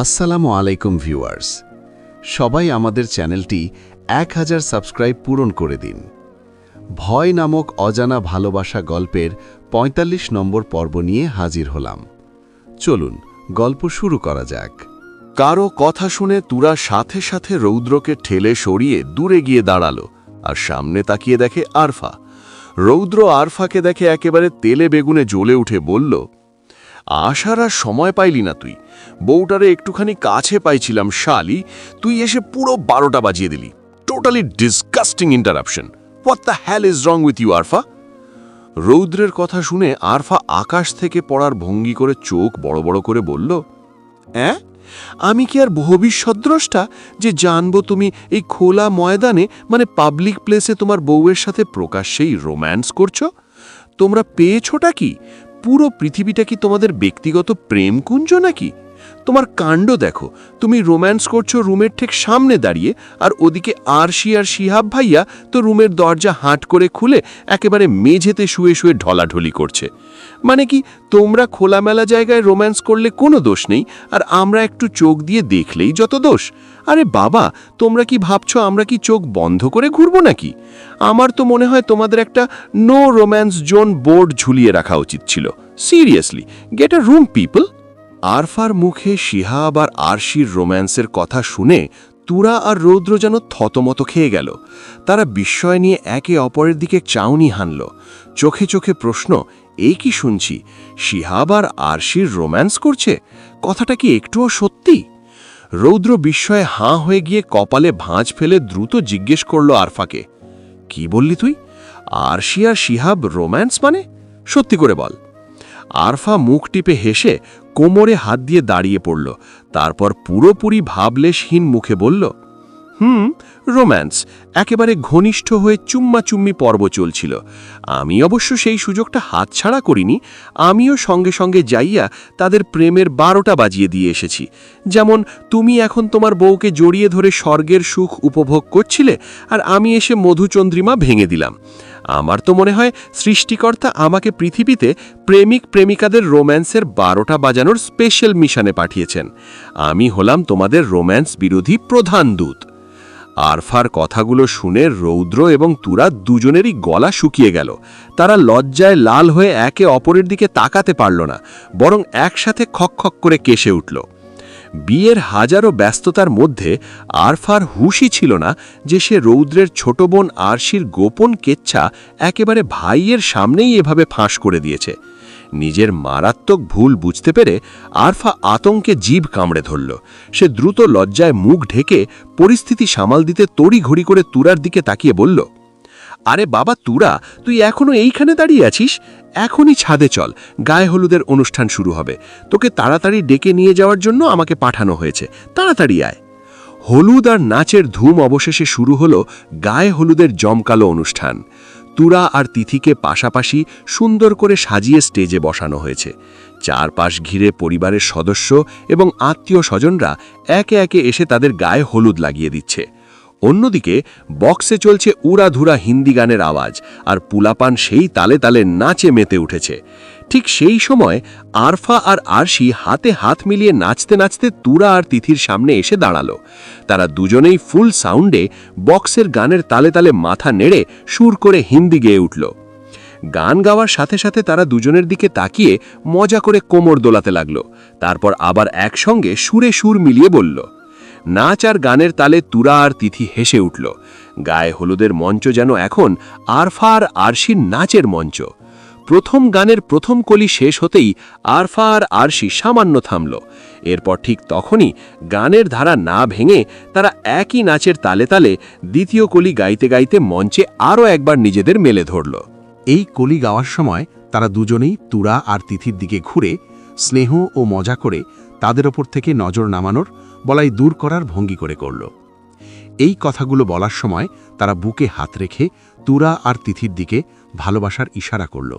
আসসালামু আলাইকুম ভিউয়ার্স। সবাই আমাদের চ্যানেলটি এক হাজার সাবস্ক্রাইব পূরণ করে দিন। ভয় নামক অজানা ভালোবাসা গল্পের ৪৫ নম্বর পর্ব নিয়ে হাজির হলাম। চলুন, গল্প শুরু করা যাক। কারও কথা শুনে তুরা সাথে সাথে রৌদ্রকে ঠেলে সরিয়ে দূরে গিয়ে দাঁড়াল আর সামনে তাকিয়ে দেখে আরফা। রৌদ্র আরফাকে দেখে একেবারে তেলে বেগুনে জ্বলে উঠে বলল আসার আর সময় পাইলি না তুই। বউটারে একটুখানি কাছে পাইছিলাম শালি, তুই এসে পুরো বারোটা বাজিয়ে দিলি। Totally disgusting interruption what the hell is wrong with you Arfa? রৌদ্রের কথা শুনে আরফা আকাশ থেকে পড়ার ভঙ্গি করে চোখ বড় বড় করে বলল, অ্যাঁ? আমি কি আর ভবিষ্যদ্রষ্টা যে জানব তুমি এই খোলা ময়দানে মানে পাবলিক প্লেসে তোমার বউয়ের সাথে প্রকাশ্যেই রোম্যান্স করছ? তোমরা পেয়েছোটা কি? পুরো পৃথিবীটা কি তোমাদের ব্যক্তিগত প্রেমকুঞ্জ নাকি? তোমার কাণ্ড দেখো। তুমি রোম্যান্স করছ রুমের ঠিক সামনে দাঁড়িয়ে, আর ওদিকে আরশি আর শিহাব ভাইয়া তো রুমের দরজা হাট করে খুলে একেবারে মেঝেতে শুয়ে শুয়ে ঢলাঢলি করছে। মানে কি, তোমরা খোলামেলা জায়গায় রোম্যান্স করলে কোনো দোষ নেই, আর আমরা একটু চোখ দিয়ে দেখলেই যত দোষ। আরে বাবা, তোমরা কি ভাবছ আমরা কি চোখ বন্ধ করে ঘুরবো নাকি? আমার তো মনে হয় তোমাদের একটা নো রোম্যান্স জোন বোর্ড ঝুলিয়ে রাখা উচিত ছিল। Seriously get a room people আরফার মুখে শিহাব আর আরশির রোম্যান্সের কথা শুনে তুরা আর রৌদ্র যেন থতমত খেয়ে গেল। তারা বিস্ময় নিয়ে একে অপরের দিকে চাউনি হানল। চোখে চোখে প্রশ্ন এই কি শুনছি? শিহাব আর আরশির রোম্যান্স করছে? কথাটা কি একটুও সত্যি? রৌদ্র বিস্ময়ে হাঁ হয়ে গিয়ে কপালে ভাঁজ ফেলে দ্রুত জিজ্ঞেস করল আরফাকে, কি বললি তুই? আরশি আর শিহাব রোম্যান্স মানে? সত্যি করে বল। আরফা মুখ টিপে হেসে কোমরে হাত দিয়ে দাঁড়িয়ে পড়ল তারপর পুরোপুরি ভাবলেশহীন মুখে বলল হুম, রোম্যান্স। একেবারে ঘনিষ্ঠ হয়ে চুম্মাচুম্মি পর্ব চলছিল। আমি অবশ্য সেই সুযোগটা হাতছাড়া করিনি, আমিও সঙ্গে সঙ্গে যাইয়া তাদের প্রেমের বারোটা বাজিয়ে দিয়ে এসেছি। যেমন, তুমি এখন তোমার বউকে জড়িয়ে ধরে স্বর্গের সুখ উপভোগ করছিলে আর আমি এসে মধুচন্দ্রিমা ভেঙে দিলাম। আমার তো মনে হয় সৃষ্টিকর্তা আমাকে পৃথিবীতে প্রেমিক প্রেমিকাদের রোম্যান্সের বারোটা বাজানোর স্পেশাল মিশনে পাঠিয়েছেন। আমি হলাম তোমাদের রোম্যান্স বিরোধী প্রধান দূত। আরফার কথাগুলো শুনে রৌদ্র এবং তুরা দুজনেরই গলা শুকিয়ে গেল। তারা লজ্জায় লাল হয়ে একে অপরের দিকে তাকাতে পারল না, বরং একসাথে খকখক করে কেশে উঠল। বিয়ের হাজারো ব্যস্ততার মধ্যে আরফার হুশই ছিল না যে সে রৌদ্রের ছোট বোন আরশির গোপন কেচ্ছা একেবারে ভাইয়ের সামনেই এভাবে ফাঁস করে দিয়েছে। নিজের মারাত্মক ভুল বুঝতে পেরে আরফা আতঙ্কে জিভ কামড়ে ধরল। সে দ্রুত লজ্জায় মুখ ঢেকে পরিস্থিতি সামাল দিতে তড়ি ঘড়ি করে তুরার দিকে তাকিয়ে বলল, আরে বাবা তুরা, তুই এখনও এইখানে দাঁড়িয়ে আছিস? এখনই ছাদে চল, গায়ে হলুদের অনুষ্ঠান শুরু হবে। তোকে তাড়াতাড়ি ডেকে নিয়ে যাওয়ার জন্য আমাকে পাঠানো হয়েছে। তাড়াতাড়ি আয়। হলুদ আর নাচের ধুম অবশেষে শুরু হলো গায়ে হলুদের জমকালো অনুষ্ঠান। তুরা আর তিথিকে পাশাপাশি সুন্দর করে সাজিয়ে স্টেজে বসানো হয়েছে। চারপাশ ঘিরে পরিবারের সদস্য এবং আত্মীয় স্বজনরা একে একে এসে তাদের গায়ে হলুদ লাগিয়ে দিচ্ছে। অন্যদিকে বক্সে চলছে উড়াধুরা হিন্দি গানের আওয়াজ আর পুলাপান সেই তালে তালে নাচে মেতে উঠেছে। ঠিক সেই সময় আরফা আর আরশি হাতে হাত মিলিয়ে নাচতে নাচতে তুরা আর তিথির সামনে এসে দাঁড়াল। তারা দুজনেই ফুল সাউন্ডে বক্সের গানের তালে তালে মাথা নেড়ে সুর করে হিন্দি গেয়ে উঠল। গান গাওয়ার সাথে সাথে তারা দুজনের দিকে তাকিয়ে মজা করে কোমর দোলাতে লাগল। তারপর আবার একসঙ্গে সুরে সুর মিলিয়ে বলল, নাচ আর গানের তালে তুরা আর তিথি হেসে উঠল। গায়ে হলুদের মঞ্চ যেন এখন আরফা আর আরশির নাচের মঞ্চ। প্রথম গানের প্রথম কলি শেষ হতেই আরফা আর আরশি সামান্য থামল। এরপর ঠিক তখনই গানের ধারা না ভেঙে তারা একই নাচের তালে তালে দ্বিতীয় কলি গাইতে গাইতে মঞ্চে আরও একবার নিজেদের মেলে ধরল। এই কলি গাওয়ার সময় তারা দুজনেই তুরা আর তিথির দিকে ঘুরে স্নেহ ও মজা করে তাদের ওপর থেকে নজর নামানোর বলাই দূর করার ভঙ্গি করে করল। এই কথাগুলো বলার সময় তারা বুকে হাত রেখে তুরা আর তিথির দিকে ভালোবাসার ইশারা করল।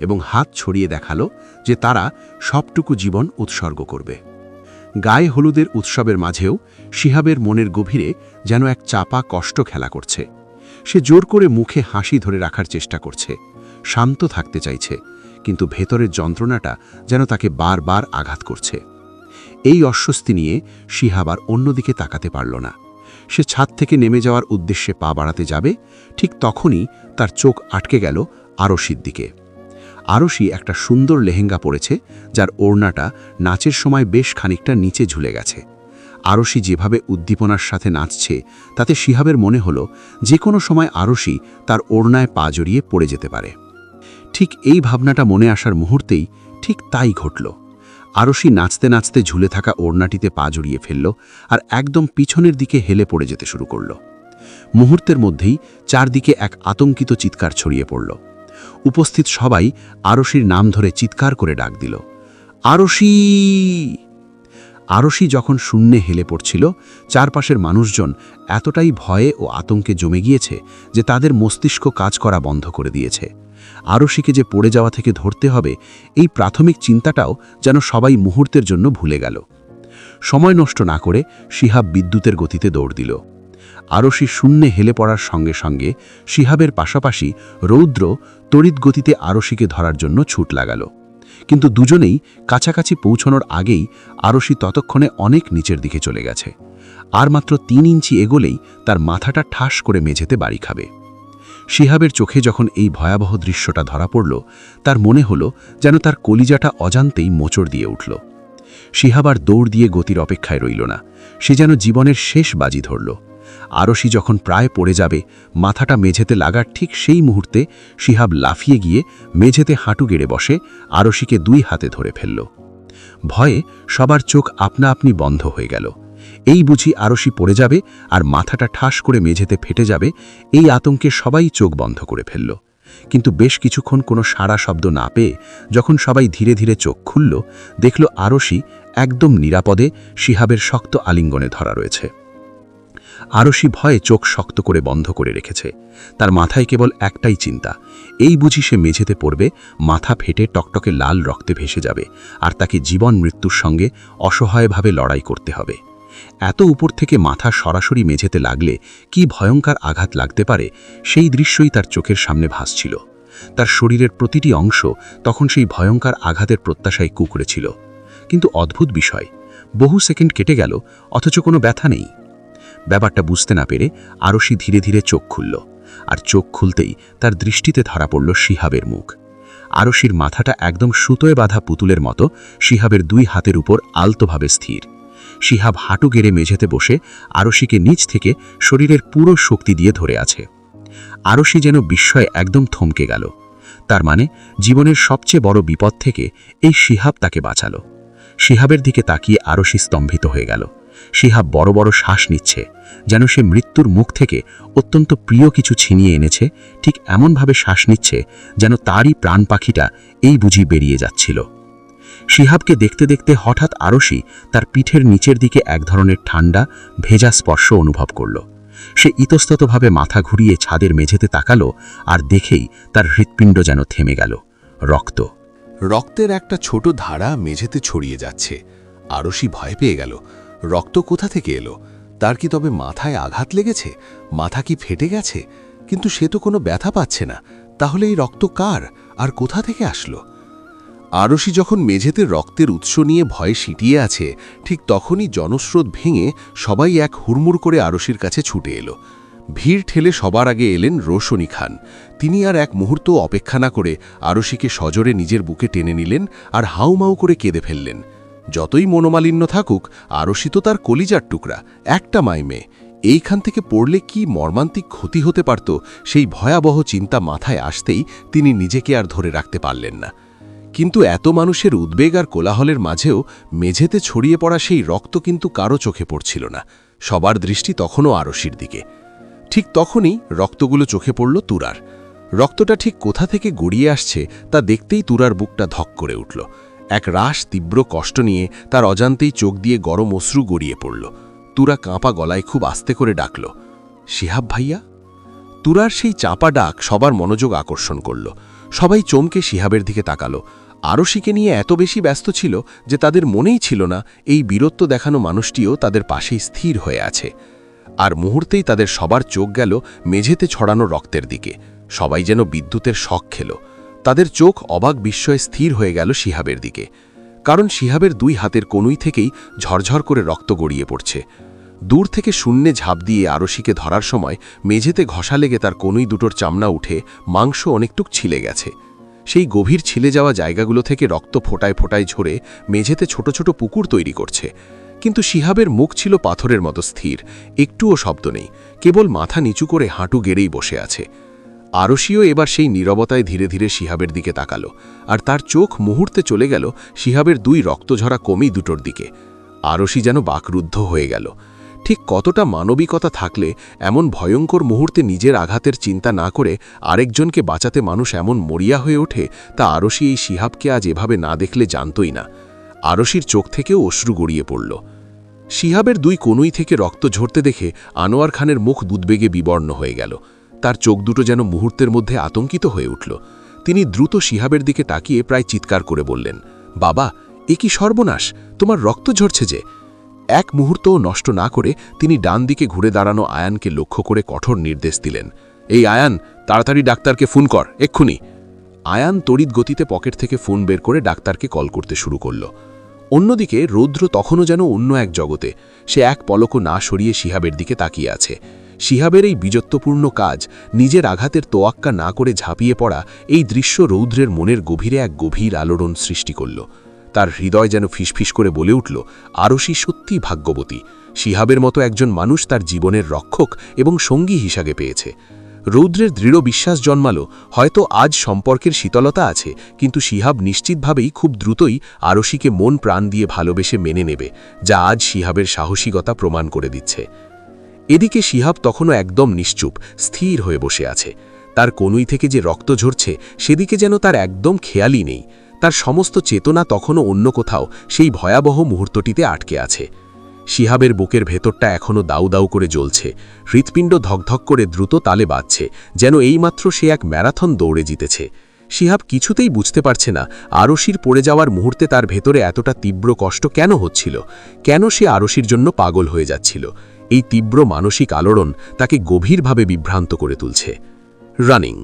এবং হাত ছড়িয়ে দেখাল যে তারা সবটুকু জীবন উৎসর্গ করবে। গায়ে হলুদের উৎসবের মাঝেও শিহাবের মনের গভীরে যেন এক চাপা কষ্ট খেলা করছে। সে জোর করে মুখে হাসি ধরে রাখার চেষ্টা করছে, শান্ত থাকতে চাইছে, কিন্তু ভেতরের যন্ত্রণাটা যেন তাকে বারবার আঘাত করছে। এই অস্বস্তি নিয়ে শিহাব আর অন্যদিকে তাকাতে পারল না। সে ছাদ থেকে নেমে যাওয়ার উদ্দেশ্যে পা বাড়াতে যাবে, ঠিক তখনই তার চোখ আটকে গেল আরশির দিকে আরশি একটা সুন্দর লেহেঙ্গা পরেছে, যার ওড়নাটা নাচের সময় বেশ খানিকটা নিচে ঝুলে গেছে। আরশি যেভাবে উদ্দীপনার সাথে নাচছে, তাতে শিহাবের মনে হলো যে কোনো সময় আরশি তার ওড়নায় পা জড়িয়ে পড়ে যেতে পারে। ঠিক এই ভাবনাটা মনে আসার মুহূর্তেই ঠিক তাই ঘটল। আরশি নাচতে নাচতে ঝুলে থাকা ওড়নাটিতে পা জড়িয়ে ফেলল আর একদম পিছনের দিকে হেলে পড়ে যেতে শুরু করল। মুহূর্তের মধ্যেই চারদিকে এক আতঙ্কিত চিৎকার ছড়িয়ে পড়ল। উপস্থিত সবাই আরশির নাম ধরে চিৎকার করে ডাক দিল, আরশি! আরশি যখন শূন্যে হেলে পড়ছিল, চারপাশের মানুষজন এতটাই ভয়ে ও আতঙ্কে জমে গিয়েছে যে তাদের মস্তিষ্ক কাজ করা বন্ধ করে দিয়েছে। আরশিকে যে পড়ে যাওয়া থেকে ধরতে হবে, এই প্রাথমিক চিন্তাটাও যেন সবাই মুহূর্তের জন্য ভুলে গেল। সময় নষ্ট না করে শিহাব বিদ্যুতের গতিতে দৌড় দিল। আরশি শূন্যে হেলে পড়ার সঙ্গে সঙ্গে শিহাবের পাশাপাশি রৌদ্র তড়িৎ গতিতে আরশিকে ধরার জন্য ছুট লাগালো। কিন্তু দুজনেই কাছাকাছি পৌঁছনোর আগেই আরশি ততক্ষণে অনেক নিচের দিকে চলে গেছে। আর মাত্র তিন ইঞ্চি এগোলেই তার মাথাটা ঠাস করে মেঝেতে বাড়ি খাবে। শিহাবের চোখে যখন এই ভয়াবহ দৃশ্যটা ধরা পড়ল, তার মনে হলো যেন তার কলিজাটা অজান্তেই মোচড় দিয়ে উঠল। শিহাব আর দৌড় দিয়ে গতির অপেক্ষায় রইল না। সে যেন জীবনের শেষ বাজি ধরল। আরশি যখন প্রায় পড়ে যাবে, মাথাটা মেঝেতে লাগার ঠিক সেই মুহূর্তে শিহাব লাফিয়ে গিয়ে মেঝেতে হাঁটু গেড়ে বসে আরশিকে দুই হাতে ধরে ফেলল। ভয়ে সবার চোখ আপনা আপনি বন্ধ হয়ে গেল। এই বুঝি আরশি পড়ে যাবে আর মাথাটা ঠাস করে মেঝেতে ফেটে যাবে, এই আতঙ্কে সবাই চোখ বন্ধ করে ফেলল। কিন্তু বেশ কিছুক্ষণ কোনো সাড়া শব্দ না পেয়ে যখন সবাই ধীরে ধীরে চোখ খুলল, দেখল আরশি একদম নিরাপদে শিহাবের শক্ত আলিঙ্গনে ধরা রয়েছে। আরশি ভয়ে চোখ শক্ত করে বন্ধ করে রেখেছে। তার মাথায় কেবল একটাই চিন্তা, এই বুঝি সে মেঝেতে পড়বে, মাথা ফেটে টকটকে লাল রক্তে ভেসে যাবে, আর তাকে জীবন মৃত্যুর সঙ্গে অসহায়ভাবে লড়াই করতে হবে। এত উপর থেকে মাথা সরাসরি মেঝেতে লাগলে কি ভয়ঙ্কর আঘাত লাগতে পারে, সেই দৃশ্যই তার চোখের সামনে ভাসছিল। তার শরীরের প্রতিটি অংশ তখন সেই ভয়ঙ্কর আঘাতের প্রত্যাশায় কুকড়েছিল কিন্তু অদ্ভুত বিষয়, বহু সেকেন্ড কেটে গেল, অথচ কোনো ব্যথা নেই। ব্যাপারটা বুঝতে না পেরে আরশি ধীরে ধীরে চোখ খুলল, আর চোখ খুলতেই তার দৃষ্টিতে ধরা পড়ল শিহাবের মুখ। আরশির মাথাটা একদম সুতোয় বাঁধা পুতুলের মতো, শিহাবের দুই হাতের উপর আলতোভাবে স্থির। শিহাব হাঁটু গেড়ে মেঝেতে বসে আরশিকে নিচ থেকে শরীরের পুরো শক্তি দিয়ে ধরে আছে। আরশি যেন বিস্ময়ে একদম থমকে গেল। তার মানে জীবনের সবচেয়ে বড় বিপদ থেকে এই শিহাব তাকে বাঁচালো। শিহাবের দিকে তাকিয়ে আরশি স্তম্ভিত হয়ে গেল। শিহাব বড় বড় শ্বাস নিচ্ছে, যেন সে মৃত্যুর মুখ থেকে অত্যন্ত প্রিয় কিছু ছিনিয়ে এনেছে, ঠিক এমনভাবে শ্বাস নিচ্ছে যেন তারই প্রাণ পাখিটা এই বুঝি বেরিয়ে যাচ্ছিল। শিহাবকে দেখতে দেখতে হঠাৎ আরশি তার পিঠের নিচের দিকে এক ধরনের ঠান্ডা ভেজা স্পর্শ অনুভব করল। সে ইতস্ততভাবে মাথা ঘুরিয়ে ছাদের মেঝেতে তাকালো আর দেখেই তার হৃৎপিণ্ড যেন থেমে গেল, রক্ত। রক্তের একটা ছোট ধারা মেঝেতে ছড়িয়ে যাচ্ছে। আরশি ভয় পেয়ে গেল। রক্ত কোথা থেকে এলো? তার কি তবে মাথায় আঘাত লেগেছে? মাথা কি ফেটে গেছে? কিন্তু সে তো কোনো ব্যথা পাচ্ছে না। তাহলে এই রক্ত কার? আর কোথা থেকে আসলো? আরশি যখন মেঝেতে রক্তের উৎস নিয়ে ভয়ে সিটিয়ে আছে, ঠিক তখনই জনস্রোত ভেঙে সবাই এক হুড়মুড় করে আরশির কাছে ছুটে এলো। ভিড় ঠেলে সবার আগে এলেন রোশনী খান। তিনি আর এক মুহূর্ত অপেক্ষা না করে আরশিকে সজরে নিজের বুকে টেনে নিলেন আর হাউমাউ করে কেঁদে ফেললেন। যতই মনোমালিন্য থাকুক আরশি তার কলিজার টুকরা, একটা মাই মেয়ে। এইখান থেকে পড়লে কি মর্মান্তিক ক্ষতি হতে পারত, সেই ভয়াবহ চিন্তা মাথায় আসতেই তিনি নিজেকে আর ধরে রাখতে পারলেন না। কিন্তু এত মানুষের উদ্বেগ আর কোলাহলের মাঝেও মেঝেতে ছড়িয়ে পড়া সেই রক্ত কিন্তু কারও চোখে পড়ছিল না। সবার দৃষ্টি তখনও আরশির দিকে। ঠিক তখনই রক্তগুলো চোখে পড়ল তুরার। রক্তটা ঠিক কোথা থেকে গড়িয়ে আসছে, তা দেখতেই তুরার বুকটা ধক করে উঠল। এক রাস তীব্র কষ্ট নিয়ে তার অজান্তেই চোখ দিয়ে গরম অশ্রু গড়িয়ে পড়ল। তুরা কাঁপা গলায় খুব আস্তে করে ডাকল, শিহাব ভাইয়া? তুরার সেই চাপা ডাক সবার মনোযোগ আকর্ষণ করল। সবাই চমকে শিহাবের দিকে তাকালো। আরশিকে নিয়ে এত বেশি ব্যস্ত ছিল যে তাদের মনেই ছিল না এই বীরত্ব দেখানো মানুষটিও তাদের পাশেই স্থির হয়ে আছে। আর মুহূর্তেই তাদের সবার চোখ গেল মেঝেতে ছড়ানো রক্তের দিকে। সবাই যেন বিদ্যুতের শখ খেল। তাদের চোখ অবাক বিস্ময়ে স্থির হয়ে গেল শিহাবের দিকে, কারণ শিহাবের দুই হাতের কনুই থেকেই ঝরঝর করে রক্ত গড়িয়ে পড়ছে। দূর থেকে শূন্যে ঝাঁপ দিয়ে আরশিকে ধরার সময় মেঝেতে ঘষা লেগে তার কনুই দুটোর চামড়া উঠে মাংস অনেকটুক ছিলে গেছে। সেই গভীর ছিলে যাওয়া জায়গাগুলো থেকে রক্ত ফোটায় ফোটায় ঝরে মেঝেতে ছোট ছোট পুকুর তৈরি করছে। কিন্তু শিহাবের মুখ ছিল পাথরের মতো স্থির, একটুও শব্দ নেই, কেবল মাথা নিচু করে হাঁটু গেড়েই বসে আছে। আরশিও এবার সেই নীরবতায় ধীরে ধীরে শিহাবের দিকে তাকালো, আর তার চোখ মুহূর্তে চলে গেল শিহাবের দুই রক্তঝরা কমি দুটোর দিকে। আরশি যেন বাকরুদ্ধ হয়ে গেল। ঠিক কতটা মানবিকতা থাকলে এমন ভয়ঙ্কর মুহূর্তে নিজের আঘাতের চিন্তা না করে আরেকজনকে বাঁচাতে মানুষ এমন মরিয়া হয়ে ওঠে, তা আরশি এই শিহাবকে আজ এভাবে না দেখলে জানতই না। আরশির চোখ থেকেও অশ্রু গড়িয়ে পড়ল। শিহাবের দুই কনুই থেকে রক্ত ঝরতে দেখে আনোয়ার খানের মুখ দুদ্বেগে বিবর্ণ হয়ে গেল। তার চোখ দুটো যেন মুহূর্তের মধ্যে আতঙ্কিত হয়ে উঠল। তিনি দ্রুত শিহাবের দিকে তাকিয়ে প্রায় চিৎকার করে বললেন, বাবা, এ কি সর্বনাশ! তোমার রক্ত ঝরছে যে! এক মুহূর্তও নষ্ট না করে তিনি ডান দিকে ঘুরে দাঁড়ানো আয়ানকে লক্ষ্য করে কঠোর নির্দেশ দিলেন, এই আয়ান, তাড়াতাড়ি ডাক্তারকে ফোন কর, এক্ষুনি! আয়ান তড়িৎ গতিতে পকেট থেকে ফোন বের করে ডাক্তারকে কল করতে শুরু করল। অন্যদিকে রৌদ্র তখনও যেন অন্য এক জগতে, সে এক পলকও না সরিয়ে শিহাবের দিকে তাকিয়ে আছে। শিহাবের এই বীজত্বপূর্ণ কাজ নিজের আঘাতের তোয়াক্কা না করে ঝাঁপিয়ে পড়া এই দৃশ্য রৌদ্রের মনের গভীরে এক গভীর আলোড়ন সৃষ্টি করল। তার হৃদয় যেন ফিসফিস করে বলে উঠল আরশি সত্যি ভাগ্যবতী। শিহাবের মতো একজন মানুষ তার জীবনের রক্ষক এবং সঙ্গী হিসাবে পেয়েছে। রৌদ্রের দৃঢ় বিশ্বাস জন্মালো, হয়তো আজ সম্পর্কের শীতলতা আছে, কিন্তু শিহাব নিশ্চিতভাবেই খুব দ্রুতই আরশিকে মন প্রাণ দিয়ে ভালোবেসে মেনে নেবে, যা আজ শিহাবের সাহসিকতা প্রমাণ করে দিচ্ছে। এদিকে শিহাব তখনও একদম নিশ্চুপ, স্থির হয়ে বসে আছে। তার কনুই থেকে যে রক্ত ঝরছে, সেদিকে যেন তার একদম খেয়ালই নেই। তার সমস্ত চেতনা তখনও অন্য কোথাও, সেই ভয়াবহ মুহূর্তটিতে আটকে আছে। শিহাবের বুকের ভেতরটা এখনও দাউ দাউ করে জ্বলছে। হৃৎপিণ্ড ধকধক করে দ্রুত তালে বাজছে, যেন এইমাত্র সে এক ম্যারাথন দৌড়ে জিতেছে। শিহাব কিছুতেই বুঝতে পারছে না, আরশির পড়ে যাওয়ার মুহূর্তে তার ভেতরে এতটা তীব্র কষ্ট কেন হচ্ছিল? কেন সে আরশির জন্য পাগল হয়ে যাচ্ছিল? এই তীব্র মানসিক আলোড়ন তাকে গভীরভাবে বিভ্রান্ত করে তুলছে। রানিং